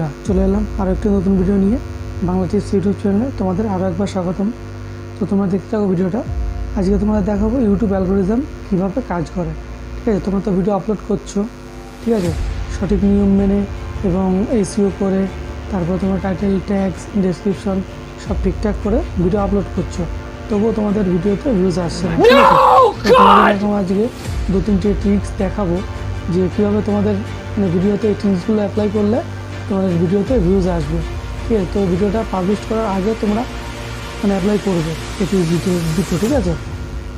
বন্ধুরা চলে এলাম আরও একটি নতুন ভিডিও নিয়ে। বাংলা টিপস ইউটিউব চ্যানেলে তোমাদের আরও একবার স্বাগতম। তো তোমরা দেখতে থাকো ভিডিওটা আজকে তোমাদের দেখাবো ইউটিউব অ্যালগোরিজম কীভাবে কাজ করে। ঠিক আছে তোমরা তো ভিডিও আপলোড করছ। ঠিক আছে সঠিক নিয়ম মেনে এবং এসিও করে তারপর তোমার টাইটেল ট্যাক্স ডেসক্রিপশন সব ঠিকঠাক করে ভিডিও আপলোড করছ। তবুও তোমাদের ভিডিওতে ভিউজ আসছে না। ঠিক আছে তোমাদের এখন আজকে দু তিনটে ট্রিক্স দেখাবো যে কীভাবে তোমাদের মানে ভিডিওতে এই ট্রিক্সগুলো অ্যাপ্লাই করলে তোমাদের ভিডিওতে ভিউজ আসবে। ঠিক আছে? তো ভিডিওটা পাবলিশ করার আগে তোমরা মানে অ্যাপ্লাই করবে। ট্রিক্স দুটো ঠিক আছে?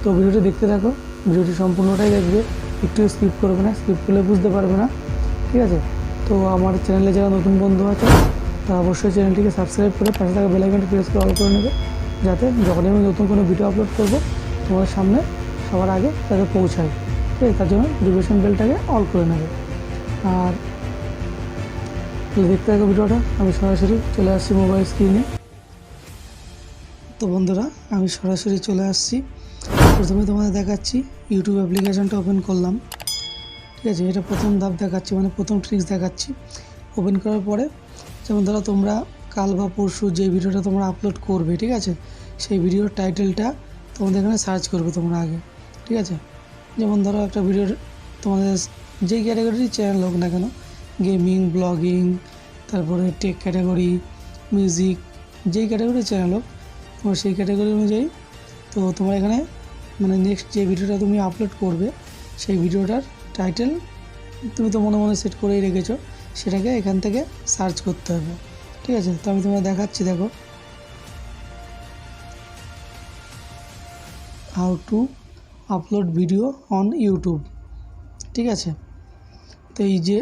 তো ভিডিওটি দেখতে থাকো। ভিডিওটি সম্পূর্ণটাই দেখবে। একটু স্কিপ করবে না স্কিপ করলে বুঝতে পারবে না। ঠিক আছে? তো আমার চ্যানেলে যারা নতুন বন্ধু আছে, তারা অবশ্যই চ্যানেলটিকে সাবস্ক্রাইব করে পাশে থাকা বেলাইকনটি প্রেস করে অল করে নেবে। যাতে যখনই আমি নতুন কোনো ভিডিও আপলোড করব, তোমাদের সামনে সবার আগে তাকে পৌঁছায়। ঠিক আছে? তার জন্য ডিভিশন বেলটাকে অল করে নেবে। আর তাহলে দেখতে থাকো ভিডিওটা। আমি সরাসরি চলে আসছি মোবাইল স্ক্রিনে তো বন্ধুরা, আমি সরাসরি চলে আসছি। প্রথমে তোমাদের দেখাচ্ছি ইউটিউব অ্যাপ্লিকেশনটা ওপেন করলাম। ঠিক আছে, এটা প্রথম ধাপ দেখাচ্ছি মানে প্রথম ট্রিক্স দেখাচ্ছি। ওপেন করার পরে, যেমন ধরো তোমরা কাল বা পরশু যে ভিডিওটা তোমরা আপলোড করবে, ঠিক আছে? সেই ভিডিওর টাইটেলটা তোমাদের এখানে সার্চ করবে তোমরা আগে। ঠিক আছে? যেমন ধরো একটা ভিডিওর তোমাদের যে ক্যাটাগরির চ্যানেল হোক না কেন গেমিং, ব্লগিং, তারপরে টেক ক্যাটাগরি, মিউজিক, যেই ক্যাটাগরি চ্যানেল হোক, তোমার সেই ক্যাটাগরি অনুযায়ী তো তোমার এখানে মানে নেক্সট যে ভিডিওটা তুমি আপলোড করবে, সেই ভিডিওটার টাইটেল তুমি তো মনে মনে সেট করেই রেখেছো, সেটাকে এখান থেকে সার্চ করতে হবে। ঠিক আছে? তো আমি তোমায় দেখাচ্ছি, দেখো। How to upload video on YouTube ঠিক আছে? তো এই যে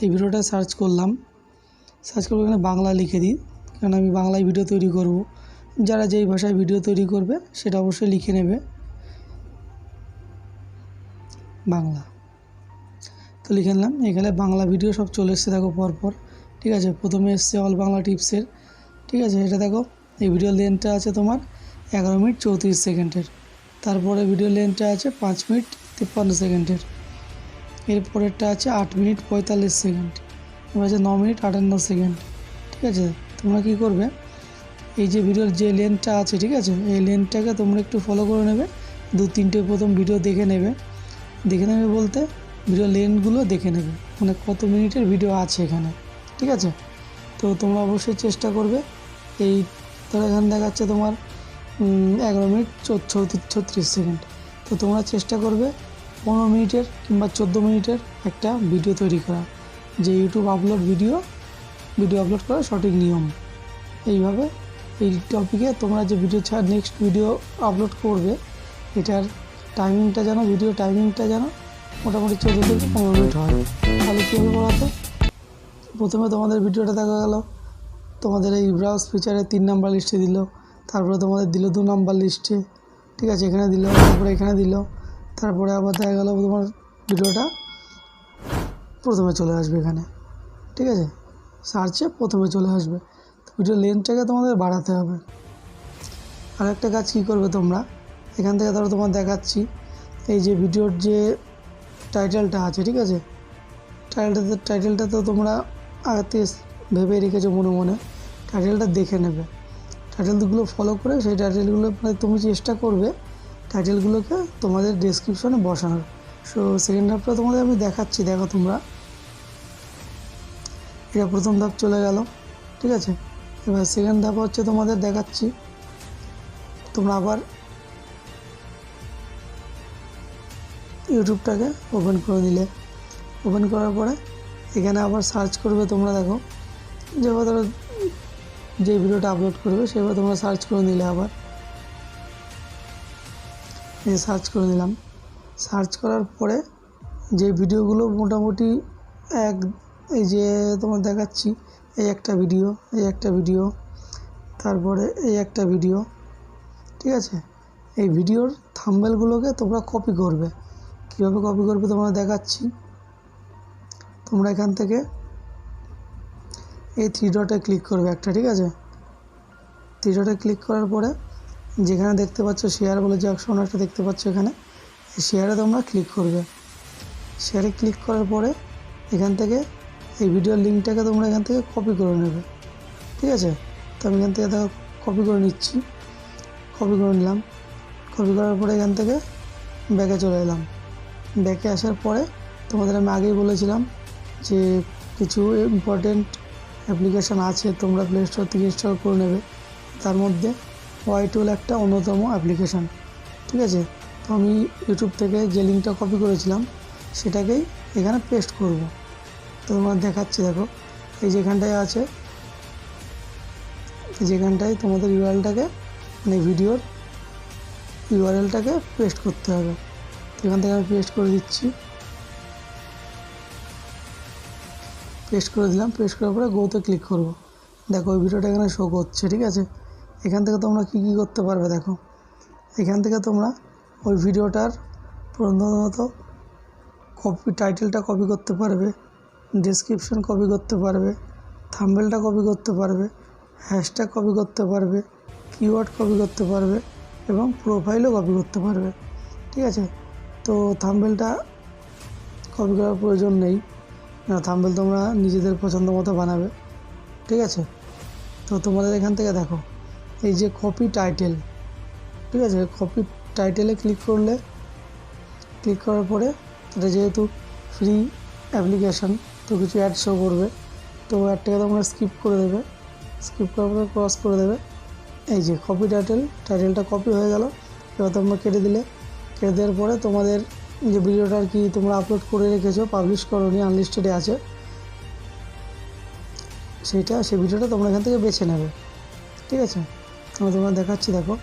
এই ভিডিওটা সার্চ করলাম। সার্চ করব এখানে বাংলা লিখে দিই, কারণ আমি বাংলায় ভিডিও তৈরি করব। যারা যেই ভাষায় ভিডিও তৈরি করবে, সেটা অবশ্যই লিখে নেবে। বাংলা। তো লিখে নিলাম, এখানে বাংলা ভিডিও সব চলে এসছে দেখো পরপর, ঠিক আছে? প্রথমে এসছে অল বাংলা টিপসের ঠিক আছে? এটা দেখো, এই ভিডিও লেন্থটা আছে তোমার এগারো মিনিট চৌত্রিশ সেকেন্ডের তারপরে ভিডিও লেন্থটা আছে পাঁচ মিনিট তিপ্পান্ন সেকেন্ডের এরপরেরটা আছে আট মিনিট পঁয়তাল্লিশ সেকেন্ড। এবার আছে ন মিনিট আটান্ন সেকেন্ড, ঠিক আছে? তোমরা কী করবে? এই যে ভিডিওর যে লেন্থটা আছে, ঠিক আছে? এই লেন্থটাকে তোমরা একটু ফলো করে নেবে। দু তিনটে প্রথম ভিডিও দেখে নেবে। দেখে নেবে বলতে ভিডিও লেন্থগুলো দেখে নেবে। মানে কত মিনিটের ভিডিও আছে এখানে, ঠিক আছে? তো তোমরা অবশ্যই চেষ্টা করবে। এই ধরো এখানে দেখাচ্ছে তোমার এগারো মিনিট ছত্রিশ সেকেন্ড। তো তোমরা চেষ্টা করবে পনেরো মিনিটের কিংবা চোদ্দ মিনিটের একটা ভিডিও তৈরি করা, যে YouTube upload video video upload করার সঠিক নিয়ম। এইভাবে এই টপিকে তোমরা যে ভিডিও ছাড় নেক্সট ভিডিও আপলোড করবে, এটার টাইমিংটা যেন ভিডিও টাইমিংটা যেন মোটামুটি চোদ্দ থেকে পনেরো মিনিট হয়। তাহলে কী হবে বলতো প্রথমে তোমাদের ভিডিওটা দেখা গেল। তোমাদের এই ব্রাউজ ফিচারে তিন নাম্বার লিস্টে দিল। তারপরে তোমাদের দিল দু নাম্বার লিস্টে ঠিক আছে, এখানে দিল, তারপরে এখানে দিল। তারপরে আবার দেখা গেল তোমার ভিডিওটা প্রথমে চলে আসবে এখানে, ঠিক আছে? সার্চে প্রথমে চলে আসবে। ভিডিও লেন্থটাকে তোমাদের বাড়াতে হবে। আর একটা কাজ কী করবে তোমরা? এখান থেকে ধরো তোমার দেখাচ্ছি, এই যে ভিডিওর যে টাইটেলটা আছে, ঠিক আছে? টাইটেলটা টাইটেলটা তো তোমরা আগে থেকে ভেবে রেখেছো মনে মনে। টাইটেলটা দেখে নেবে। টাইটেলগুলো ফলো করে সেই টাইটেলগুলো মানে তুমি চেষ্টা করবে টাইটেলগুলোকে তোমাদের ডেসক্রিপশনে বসানোর সো সেকেন্ড হাফটা তোমাদের আমি দেখাচ্ছি, দেখো তোমরা। এটা প্রথম ধাপ চলে গেল, ঠিক আছে? এবার সেকেন্ড ধাপ হচ্ছে তোমাদের দেখাচ্ছি। তোমরা আবার ইউটিউবটাকে ওপেন করে দিলে ওপেন করার পরে এখানে আবার সার্চ করবে তোমরা, দেখো। যেভাবে ধরো যে ভিডিওটা আপলোড করবে, সেভাবে তোমরা সার্চ করে নিলে আবার। সার্চ করে নিলাম। সার্চ করার পরে যে ভিডিওগুলো মোটামুটি এক, এই যে তোমার দেখাচ্ছি, এই একটা ভিডিও, এই একটা ভিডিও, তারপরে এই একটা ভিডিও, ঠিক আছে? এই ভিডিওর থাম্বেলগুলোকে তোমরা কপি করবে। কীভাবে কপি করবে তোমরা দেখাচ্ছি। তোমরা এখান থেকে এই থ্রি ডটে ক্লিক করবে একটা, ঠিক আছে? থ্রি ডটে ক্লিক করার পরে যেখানে দেখতে পাচ্ছ শেয়ার বলে যে অপশন একটা দেখতে পাচ্ছ এখানে শেয়ারে তোমরা ক্লিক করবে। শেয়ারে ক্লিক করার পরে এখান থেকে এই ভিডিওর লিঙ্কটাকে তোমরা এখান থেকে কপি করে নেবে। ঠিক আছে? তো আমি এখান থেকে দেখো কপি করে নিচ্ছি। কপি করে নিলাম। কপি করার পরে এখান থেকে ব্যাকে চলে এলাম। ব্যাকে আসার পরে তোমাদের আমি আগেই বলেছিলাম যে কিছু ইম্পর্টেন্ট অ্যাপ্লিকেশান আছে তোমরা প্লে স্টোর থেকে ইনস্টল করে নেবে। তার মধ্যে ওয়াই টুল একটা অন্যতম অ্যাপ্লিকেশান ঠিক আছে? তো আমি ইউটিউব থেকে যে লিঙ্কটা কপি করেছিলাম, সেটাকেই এখানে পেস্ট করব। তো তোমার দেখাচ্ছি, দেখো, এই যেখানটায় আছে যেখানটায় তোমাদের ইউআরএলটাকে মানে ভিডিওর ইউআরএলটাকে পেস্ট করতে হবে। তো এখান থেকে আমি পেস্ট করে দিচ্ছি। পেস্ট করে দিলাম পেস্ট করার পরে গোতে ক্লিক করব। দেখো, ওই ভিডিওটা এখানে শো করছে, ঠিক আছে? এখান থেকে তোমরা কী কী করতে পারবে দেখো। এখান থেকে তোমরা ওই ভিডিওটার প্রধানত কপি টাইটেলটা কপি করতে পারবে ডেসক্রিপশন কপি করতে পারবে থাম্বেলটা কপি করতে পারবে হ্যাশট্যাগ কপি করতে পারবে কিওয়ার্ড কপি করতে পারবে এবং প্রোফাইলও কপি করতে পারবে। ঠিক আছে? তো থাম্বেলটা কপি করার প্রয়োজন নেই। থাম্বেল তোমরা নিজেদের পছন্দ মতো বানাবে। ঠিক আছে? তো তোমাদের এখান থেকে দেখো। এই যে কপি টাইটেল ঠিক আছে? কপি টাইটেলে ক্লিক করলে ক্লিক করার পরে এটা যেহেতু ফ্রি অ্যাপ্লিকেশান তো কিছু অ্যাড শো করবে। তো অ্যাডটাকে তোমরা স্কিপ করে দেবে। স্কিপ করার পরে ক্রস করে দেবে। এই যে কপি টাইটেল টাইটেলটা কপি হয়ে গেল। এবার তোমরা কেটে দিলে। কেটে দেওয়ার পরে তোমাদের যে ভিডিওটা আর কি তোমরা আপলোড করে রেখেছো পাবলিশ করোনি আনলিস্টেডে আছে। সেইটা, সেই ভিডিওটা তোমরা এখান থেকে বেছে নেবে। ঠিক আছে? আমি তোমরা দেখাচ্ছি, দেখো।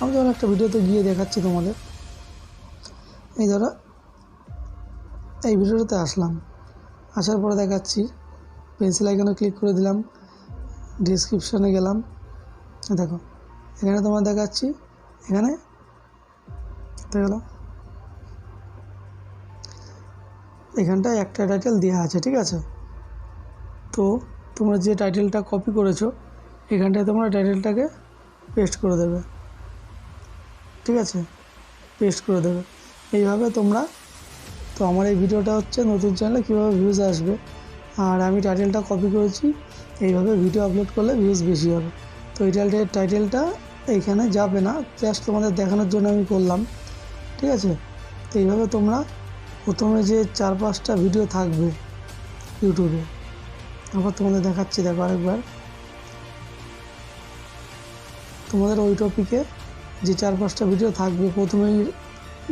আমি যখন একটা ভিডিওতে গিয়ে দেখাচ্ছি তোমাদের। এই ধরো, এই ভিডিওটাতে আসলাম। আসার পরে দেখাচ্ছি পেন্সিল আইকনে ক্লিক করে দিলাম ডিসক্রিপশানে গেলাম। দেখো, এখানে তোমার দেখাচ্ছি, এখানে গেল। এখানটায় একটা টাইটেল দেওয়া আছে, ঠিক আছে? তো তোমরা যে টাইটেলটা কপি করেছ এখানটায় তোমরা টাইটেলটাকে পেস্ট করে দেবে। ঠিক আছে? পেস্ট করে দেবে। এইভাবে তোমরা, তো আমার এই ভিডিওটা হচ্ছে নতুন চ্যানেলে কীভাবে ভিউজ আসবে। আর আমি টাইটেলটা কপি করেছি, এইভাবে ভিডিও আপলোড করলে ভিউজ বেশি হবে। তো এই টাইটেল, টাইটেলটা এইখানে যাবে না জাস্ট তোমাদের দেখানোর জন্য আমি করলাম। ঠিক আছে? তো এইভাবে তোমরা প্রথমে যে চার পাঁচটা ভিডিও থাকবে ইউটিউবে আবার তোমাদের দেখাচ্ছি, দেখো আরেকবার। তোমাদের ওই টপিকে যে চার পাঁচটা ভিডিও থাকবে, প্রথমেই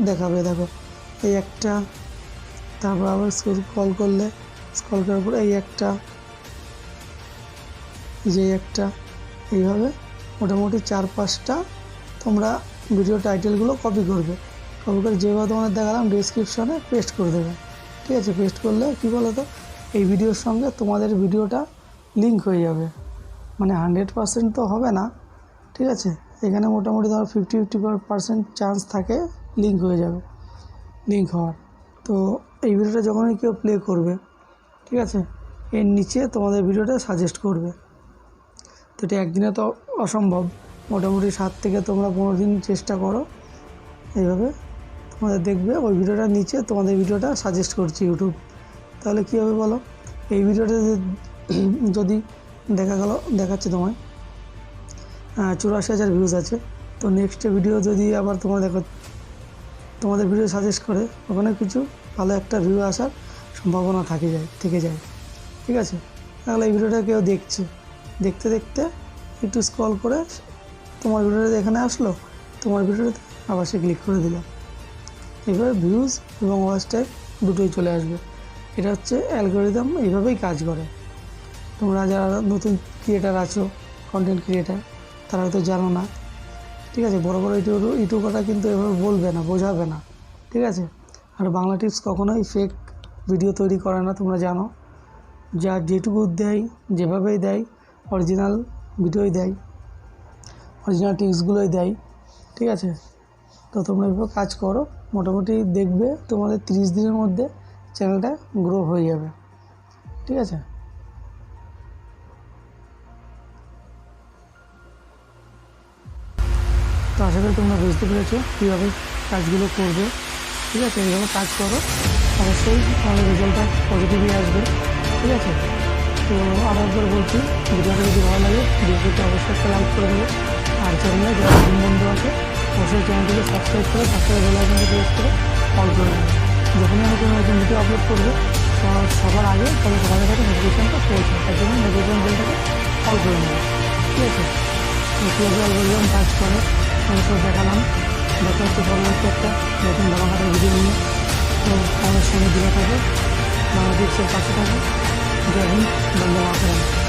দেখাবে, দেখো। এই একটা, তারপর আবার কল করলে স্কল করার পর এই একটা যে একটা, এইভাবে মোটামুটি চার পাঁচটা তোমরা ভিডিও টাইটেলগুলো কপি করবে। কপি করে যেভাবে তোমাদের দেখালাম ডিসক্রিপশনে পেস্ট করে দেবে। ঠিক আছে? পেস্ট করলে কী বলো তো এই ভিডিওর সঙ্গে তোমাদের ভিডিওটা লিঙ্ক হয়ে যাবে। মানে হান্ড্রেড পারসেন্ট তো হবে না। ঠিক আছে? এখানে মোটামুটি ধরো ফিফটি ফিফটি পারসেন্ট চান্স থাকে লিঙ্ক হয়ে যাবে লিঙ্ক হওয়ার। তো এই ভিডিওটা যখনই কেউ প্লে করবে, ঠিক আছে? এর নিচে তোমাদের ভিডিওটা সাজেস্ট করবে। তো এটা একদিনে তো অসম্ভব। মোটামুটি সাত থেকে তোমরা পনেরো দিন চেষ্টা করো। এইভাবে তোমাদের দেখবে, ওই ভিডিওটার নিচে তোমাদের ভিডিওটা সাজেস্ট করছি ইউটিউব তাহলে কী হবে বলো? এই ভিডিওটা যদি- দেখা গেল, দেখাচ্ছে তোমায়। চুরাশি হাজার ভিউজ আছে। তো নেক্সট ভিডিও যদি আবার তোমরা দেখো, তোমাদের ভিডিও সাজেস্ট করে, ওখানে কিছু ভালো একটা ভিউ আসার সম্ভাবনা থাকে যায়, থেকে যায়। ঠিক আছে? তাহলে এই ভিডিওটা কেউ দেখছে। দেখতে দেখতে একটু স্ক্রল করে তোমার ভিডিওটা এখানে আসলো, তোমার ভিডিওতে আবার সে ক্লিক করে দিল। এভাবে ভিউজ এবং ওয়াচ টাইম দুটোই চলে আসবে। এটা হচ্ছে অ্যালগোরিদম এইভাবেই কাজ করে। তোমরা যারা নতুন ক্রিয়েটার আছো কন্টেন্ট ক্রিয়েটার তারা হয়তো জানো না। ঠিক আছে, বড় বড় ইউটিউব, ইউটিউবাররা কিন্তু এভাবে বলবে না, বোঝাবে না। ঠিক আছে? আর বাংলা টিপস কখনোই ফেক ভিডিও তৈরি করে না, তোমরা জানো। যা যেটুকু দেয়, যেভাবেই দেয় অরিজিনাল ভিডিওই দেয় অরিজিনাল টিপসগুলোই দেয়। ঠিক আছে? তো তোমরা এভাবে কাজ করো, মোটামুটি দেখবে তোমাদের তিরিশ দিনের মধ্যে চ্যানেলটা গ্রো হয়ে যাবে। ঠিক আছে? তো আশা করি তোমরা বুঝতে পেরেছ কীভাবে কাজগুলো করবে। ঠিক আছে, এইভাবে কাজ করো। অবশ্যই তোমাদের রেজাল্টটা পজিটিভই আসবে। ঠিক আছে? তো আরও একবার বলছি, ভিডিওটা যদি ভালো লাগে ভিডিওটি অবশ্যই একটা লাইক করে দেবে। আর চ্যানেলে যারা নতুন বন্ধু আছে, অবশ্যই চ্যানেলটিকে সাবস্ক্রাইব করে সাবস্ক্রাইব বেল আইকনটি প্রেস করে অল করে দেবে যখনই আমি কোনো একজন ভিডিও আপলোড করব সবার আগে তাহলে তোমাদের কাছে নোটিফিকেশনটা পৌঁছে তার জন্য নোটিফিকেশন বেলটাকে অল করে নেবে। ঠিক আছে? কাজ করে। আমি দেখালাম দেখা হচ্ছে পরবর্তী একটা নতুন ধামাকাটার ভিডিও নিয়ে। তো আমাদের সঙ্গে দিকে থাকে। বাংলাদেশের পাশে থাকে। জয় হিন্দ। মাতরম